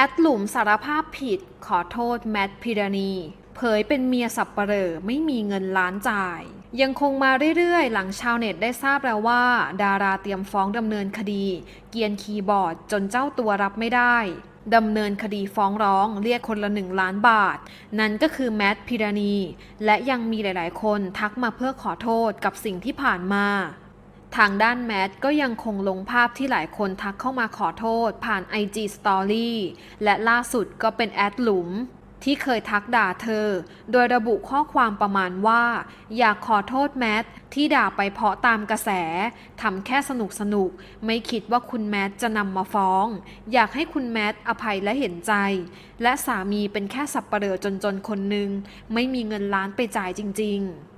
แอดหลุมสารภาพผิดขอโทษแมทพิรานีเผยเป็นเมียสับปเหร่อไม่มีเงินล้านจ่าย ยังคงมาเรื่อยๆ หลังชาวเน็ตได้ทราบแล้วว่า ดาราเตรียมฟ้องดำเนินคดี เกียนคีย์บอร์ดจนเจ้าตัวรับไม่ได้ดำเนินคดีฟ้องร้องเรียกคนละหนึ่งล้านบาท นั่นก็คือแมทพิรานีและยังมีหลายๆ คนทักมาเพื่อขอโทษกับสิ่งที่ผ่านมา ทางด้านแมทก็ยังคงลงภาพที่หลายคนทักเข้ามาขอโทษ ผ่าน IG Story และล่าสุดก็เป็นแอดหลุม ที่เคยทักด่าเธอ โดยระบุข้อความประมาณว่า อยากขอโทษแมทที่ด่าไปเพาะตามกระแสทำแค่สนุกสนุก ไม่คิดว่าคุณแมทจะนำมาฟ้อง อยากให้คุณแมทอภัยและเห็นใจ และสามีเป็นแค่สับปเหร่อจนๆคนหนึ่งไม่มีเงินล้านไปจ่ายจริง ๆ